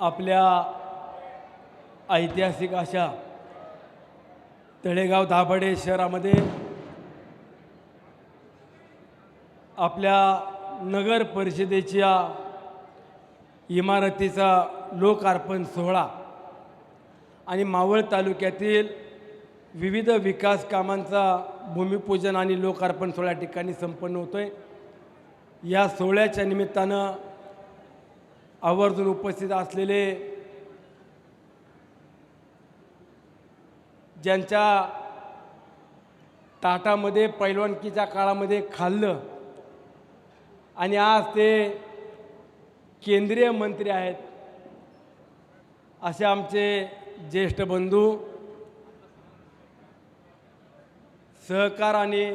आपल्या ऐतिहासिक अशा तळेगाव दाभाडे शहरामध्ये आपल्या नगर परिषदेच्या इमारतीचा लोकार्पण सोहळा आणि मावळ तालुक्यातील विविध विकास कामांचा भूमिपूजन आणि लोकार्पण सोहळ्या ठिकाणी संपन्न होतो आहे या सोहळ्याच्या निमित्तानं आवर्जून उपस्थित असलेले ज्यांच्या ताटामध्ये पैलवानकीच्या काळामध्ये खाल्लं आणि आज ते केंद्रीय मंत्री आहेत असे आमचे ज्येष्ठ बंधू सहकार आणि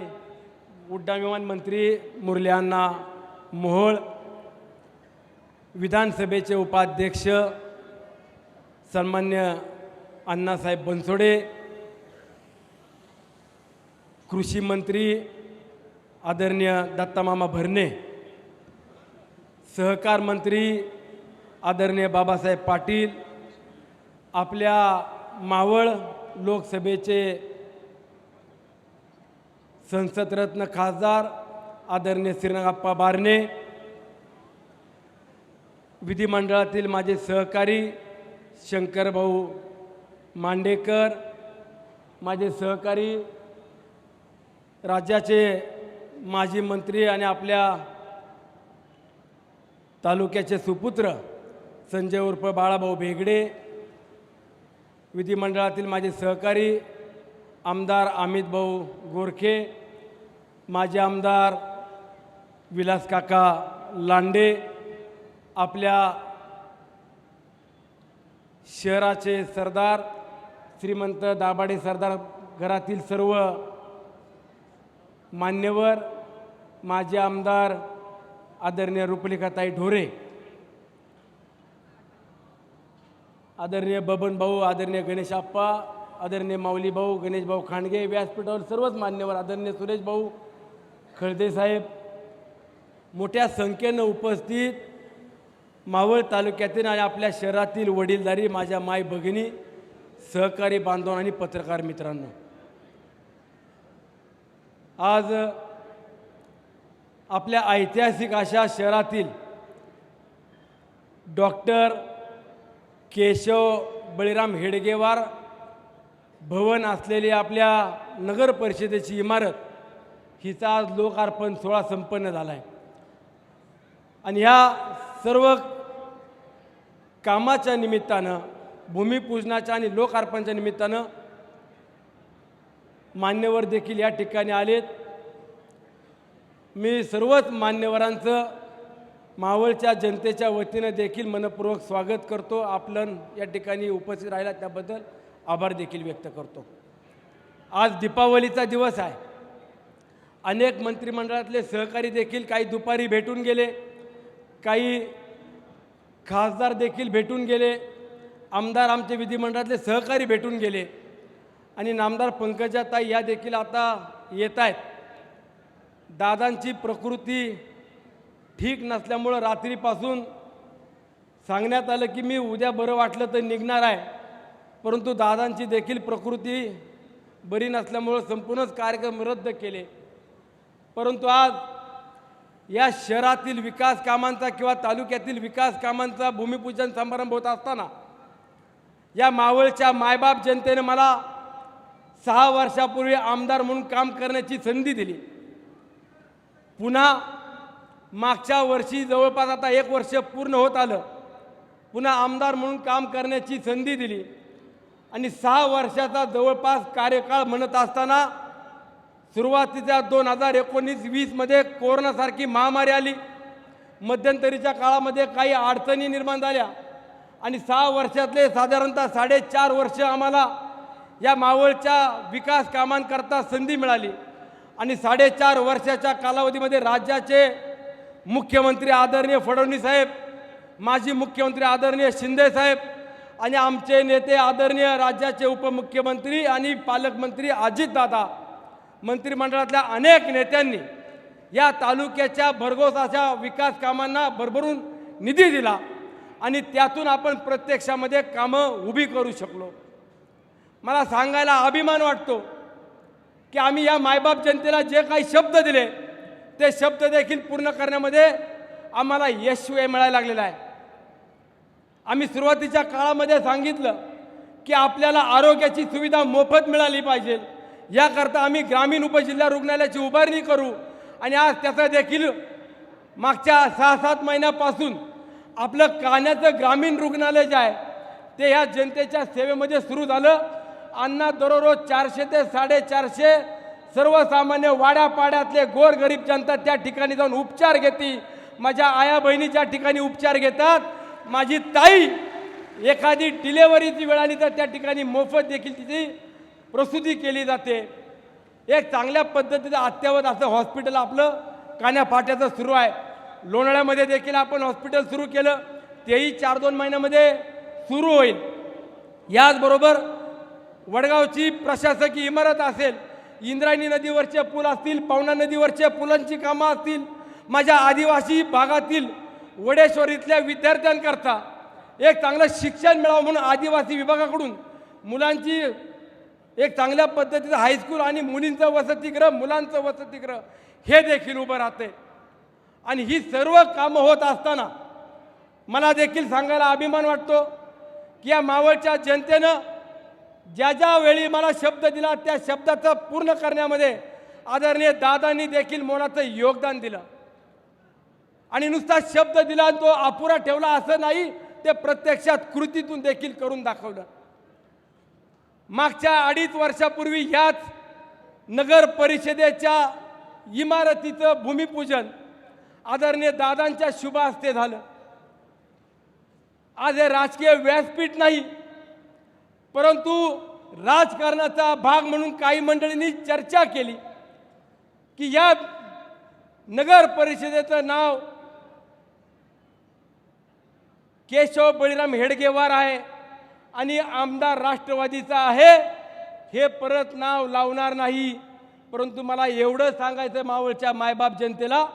उड्डाणविमान मंत्री मुरल्यांना मोहळ मोहोळ विधानसभेचे उपाध्यक्ष सन्मान्य अण्णासाहेब बनसोडे कृषी मंत्री आदरणीय दत्तामामा भरणे सहकार मंत्री आदरणीय बाबासाहेब पाटील आपल्या मावळ लोकसभेचे संसदरत्न खासदार आदरणीय श्रीरंगाप्पा बारणे विधिमंडळातील माझे सहकारी शंकरभाऊ मांडेकर माझे सहकारी राज्याचे माजी मंत्री आणि आपल्या तालुक्याचे सुपुत्र संजय उर्फ बाळाभाऊ भेगडे विधिमंडळातील माझे सहकारी आमदार अमित भाऊ गोरखे माजी आमदार विलास काका लांडे आपल्या शहराचे सरदार श्रीमंत दाभाडे सरदार घरातील सर्व मान्यवर माजी आमदार आदरणीय रुपलिकाताई ढोरे आदरणीय बबन भाऊ आदरणीय गणेश आप्पा आदरणीय माऊली भाऊ गणेश भाऊ खांडगे व्यासपीठावर सर्वच मान्यवर आदरणीय सुरेश भाऊ खळदे साहेब मोठ्या संख्येनं उपस्थित मावळ तालुक्यातील आणि आपल्या शहरातील वडीलधारी माझ्या माय भगिनी सहकारी बांधव आणि पत्रकार मित्रांनो. आज आपल्या ऐतिहासिक अशा शहरातील डॉक्टर केशव बळीराम हेडगेवार भवन असलेली आपल्या नगर परिषदेची इमारत हिचा आज लोकार्पण सोहळा संपन्न झाला आहे आणि ह्या सर्व कामाच्या निमित्तानं भूमिपूजनाच्या आणि लोकार्पणच्या निमित्तानं मान्यवर देखील या ठिकाणी आलेत. मी सर्वच मान्यवरांचं मावळच्या जनतेच्या वतीनं देखील मनपूर्वक स्वागत करतो. आपलं या ठिकाणी उपस्थित राहिला त्याबद्दल आभार देखील व्यक्त करतो. आज दीपावलीचा दिवस आहे. अनेक मंत्रिमंडळातले सहकारी देखील काही दुपारी भेटून गेले. काही खासदार देखील भेटून गेले आमदार आमचे विधिमंडळातले सहकारी भेटून गेले आणि नामदार पंकजाताई या देखील आता येत आहेत. दादांची प्रकृती ठीक नसल्यामुळं रात्रीपासून सांगण्यात आलं की मी उद्या बरं वाटलं तर निघणार आहे परंतु दादांची देखील प्रकृती बरी नसल्यामुळं संपूर्णच कार्यक्रम रद्द केले. परंतु आज या शहरातील विकास कामांचा किंवा तालुक्यातील विकास कामांचा भूमिपूजन समारंभ होत असताना या मावळच्या मायबाप जनतेने मला सहा वर्षापूर्वी आमदार म्हणून काम करण्याची संधी दिली. पुन्हा मागच्या वर्षी जवळपास आता एक वर्ष पूर्ण होत आलं. पुन्हा आमदार म्हणून काम करण्याची संधी दिली. आणि सहा वर्षाचा जवळपास कार्यकाळ म्हणत असताना सुरुवातीच्या दोन हजार एकोणीस वीसमध्ये कोरोनासारखी महामारी आली. मध्यंतरीच्या काळामध्ये काही अडचणी निर्माण झाल्या. आणि सहा वर्षातले साधारणतः साडेचार वर्ष आम्हाला या मावळच्या विकास कामांकरता संधी मिळाली. आणि साडेचार वर्षाच्या कालावधीमध्ये राज्याचे मुख्यमंत्री आदरणीय फडणवीस साहेब माजी मुख्यमंत्री आदरणीय शिंदे साहेब आणि आमचे नेते आदरणीय राज्याचे उपमुख्यमंत्री आणि पालकमंत्री अजितदादा मंत्रिमंडळातल्या अनेक नेत्यांनी या तालुक्याच्या भरघोस अशा विकास कामांना भरभरून निधी दिला आणि त्यातून आपण प्रत्यक्षामध्ये कामं उभी करू शकलो. मला सांगायला अभिमान वाटतो की आम्ही या मायबाप जनतेला जे काही शब्द दिले ते शब्द देखील पूर्ण करण्यामध्ये आम्हाला यश मिळायला लागलेलं आहे. आम्ही सुरुवातीच्या काळामध्ये सांगितलं की आपल्याला आरोग्याची सुविधा मोफत मिळाली पाहिजे. याकरता आम्ही ग्रामीण उपजिल्हा रुग्णालयाची उभारणी करू. आणि आज त्याचा देखील मागच्या सहा सात महिन्यापासून आपलं कान्याचं ग्रामीण रुग्णालय जे आहे ते ह्या जनतेच्या सेवेमध्ये सुरू झालं. अण्णा दररोज चारशे ते साडेचारशे सर्वसामान्य वाड्यापाड्यातले गोरगरीब जनता त्या ठिकाणी जाऊन उपचार घेते. माझ्या आया बहिणी ज्या ठिकाणी उपचार घेतात. माझी ताई एखादी डिलेवरीची वेळ आली तर त्या ठिकाणी मोफत देखील तिची प्रसूती केली जाते. एक चांगल्या पद्धतीचं अत्यावत असं हॉस्पिटल आपलं कान्यापाट्याचं सुरू आहे. लोणाळ्यामध्ये देखील आपण हॉस्पिटल सुरू केलं. तेही चार दोन महिन्यामध्ये सुरू होईल. याचबरोबर वडगावची प्रशासकीय इमारत असेल इंद्रायणी नदीवरचे पूल असतील पवना नदीवरच्या पुलांची कामं असतील माझ्या आदिवासी भागातील वडेश्वर इथल्या विद्यार्थ्यांकरता एक चांगलं शिक्षण मिळावं म्हणून आदिवासी विभागाकडून मुलांची एक चांगल्या पद्धतीचं हायस्कूल आणि मुलींचं वसतिगृह मुलांचं वसतिगृह हे देखील उभं राहते आणि ही सर्व कामं होत असताना मला देखील सांगायला अभिमान वाटतो की या मावळच्या जनतेनं ज्या ज्या वेळी मला शब्द दिला त्या शब्दाचं पूर्ण करण्यामध्ये आदरणीय दादांनी देखील मोलाचं योगदान दिलं. आणि नुसता शब्द दिला आणि तो अपुरा ठेवला असं नाही ते प्रत्यक्षात कृतीतून देखील करून दाखवलं. मागच्या अडीच वर्षापूर्वी ह्याच नगर परिषदेच्या इमारतीचं भूमिपूजन आदरणीय दादांच्या शुभ हस्ते झालं. आज हे राजकीय व्यासपीठ नाही परंतु राजकारणाचा भाग म्हणून काही मंडळींनी चर्चा केली की या नगर परिषदेचं नाव केशव बळीराम हेडगेवार आहे. आणि आमदार राष्ट्रवादीचा आहे हे परत नाव लावणार नाही. परंतु मला एवढं सांगायचं मावळच्या मायबाप जनतेला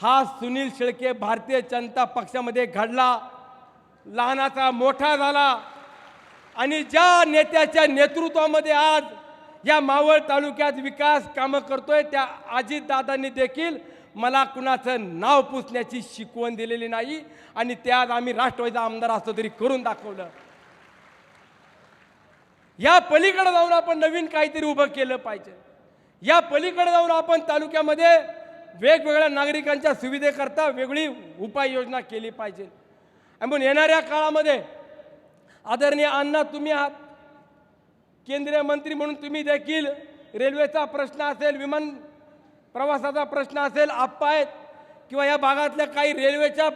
हा सुनील शेळके भारतीय जनता पक्षामध्ये घडला लहानाचा मोठा झाला. आणि ज्या नेत्याच्या नेतृत्वामध्ये आज या मावळ तालुक्यात विकास कामं करतोय त्या अजितदादांनी देखील मला कुणाचं नाव पुसण्याची शिकवण दिलेली नाही. आणि त्यात आम्ही राष्ट्रवादीचा आमदार असतो तरी करून दाखवलं. या पलीकडे जाऊन आपण नवीन काहीतरी उभं केलं पाहिजे. या पलीकडे जाऊन आपण तालुक्यामध्ये वेगवेगळ्या नागरिकांच्या सुविधेकरता वेगळी उपाययोजना केली पाहिजे. आणि म्हणून येणाऱ्या काळामध्ये आदरणीय अण्णा तुम्ही आहात. केंद्रीय मंत्री म्हणून तुम्ही देखील रेल्वेचा प्रश्न असेल विमान प्रवासाचा प्रश्न असेल आप्पा आहेत किंवा या भागातल्या काही रेल्वेच्या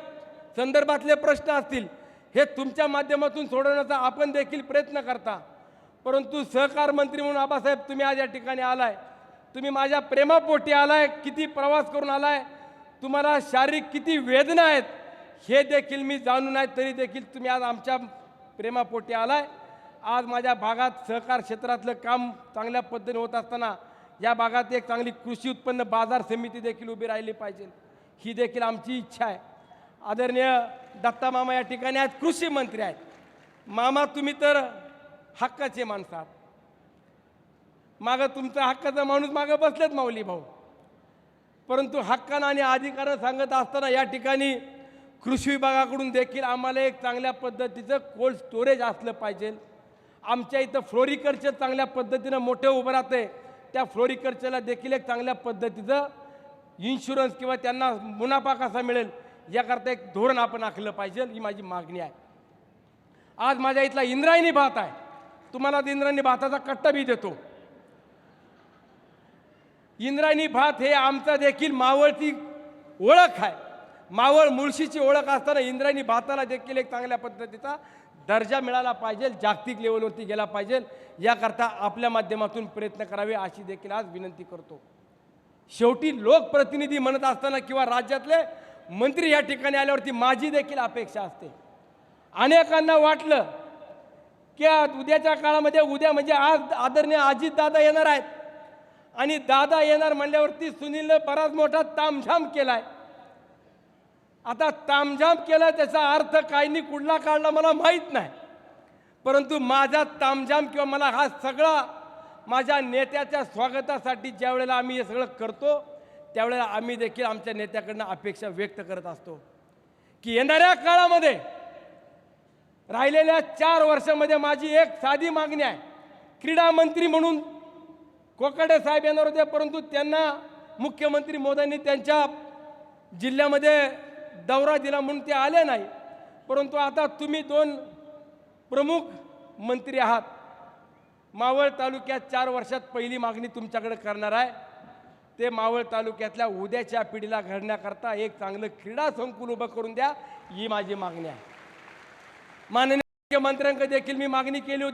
संदर्भातले प्रश्न असतील हे तुमच्या माध्यमातून सोडवण्याचा आपण देखील प्रयत्न करता. परंतु सहकार मंत्री म्हणून आबासाहेब तुम्ही आज या ठिकाणी आलाय. तुम्ही माझ्या प्रेमापोटी आलाय. किती प्रवास करून आलाय. तुम्हाला शारीरिक किती वेदना आहेत हे देखील मी जाणून आहे तरी देखील तुम्ही आज आमच्या प्रेमापोटी आलाय. आज माझ्या भागात सहकार क्षेत्रातलं काम चांगल्या पद्धतीने होत असताना या भागात एक चांगली कृषी उत्पन्न बाजार समिती देखील उभी राहिली पाहिजे. ही देखील आमची इच्छा आहे. आदरणीय दत्ता मामा या ठिकाणी आज कृषी मंत्री आहेत. मामा तुम्ही तर हक्काचे माणसात. मागं तुमचा हक्काचा माणूस मागं बसलेत माऊली भाऊ. परंतु हक्कानं आणि अधिकारानं सांगत असताना या ठिकाणी कृषी विभागाकडून देखील आम्हाला एक चांगल्या पद्धतीचं कोल्ड स्टोरेज असलं पाहिजे. आमच्या इथं फ्लोरिकल्चर चांगल्या पद्धतीनं मोठे उभं राहते त्या फ्लोरिकल्चरला देखील एक चांगल्या पद्धतीचं इन्शुरन्स किंवा त्यांना मुनाफा कसा मिळेल याकरता एक धोरण आपण आखलं पाहिजे ही माझी मागणी आहे. आज माझ्या इथला इंद्रायणी भात आहे. तुम्हाला आता इंद्रायणी भाताचा कट्टा बी देतो. इंद्रायणी भात हे आमचा देखील मावळची ओळख आहे. मावळ मुळशीची ओळख असताना इंद्रायणी भाताला देखील एक चांगल्या पद्धतीचा दर्जा मिळाला पाहिजे जागतिक लेवलवरती गेला पाहिजे. याकरता आपल्या माध्यमातून प्रयत्न करावे अशी देखील आज विनंती करतो. शेवटी लोकप्रतिनिधी म्हणत असताना किंवा राज्यातले मंत्री या ठिकाणी आल्यावरती माझी देखील अपेक्षा असते. अनेकांना वाटलं की उद्याच्या काळामध्ये उद्या म्हणजे आज आदरणीय आजीत दादा येणार आहेत. आणि दादा येणार म्हणल्यावरती सुनीलनं बराच मोठा तामझाम केलाय. आता तामझाम केला त्याचा अर्थ काहींनी नाही कुठला काढला मला माहीत नाही. परंतु माझा तामझाम किंवा मला हा सगळा माझ्या नेत्याच्या स्वागतासाठी ज्या वेळेला आम्ही हे सगळं करतो त्यावेळेला आम्ही देखील आमच्या नेत्याकडनं अपेक्षा व्यक्त करत असतो. की येणाऱ्या काळामध्ये राहिलेल्या चार वर्षामध्ये माझी एक साधी मागणी आहे. क्रीडा मंत्री म्हणून कोकाटे साहेब येणार होते परंतु त्यांना मुख्यमंत्री मोदींनी त्यांच्या जिल्ह्यामध्ये दौरा दिला म्हणून ते आले नाही. परंतु आता तुम्ही दोन प्रमुख मंत्री आहात. मावळ तालुक्यात चार वर्षात पहिली मागणी तुमच्याकडे करणार आहे. ते मावळ तालुक्यातल्या उद्याच्या पिढीला घडण्याकरता एक चांगलं क्रीडा संकुल उभं करून द्या ही माझी मागणी आहे. माननीय मुख्यमंत्र्यांकडे देखील मी मागणी केली होती.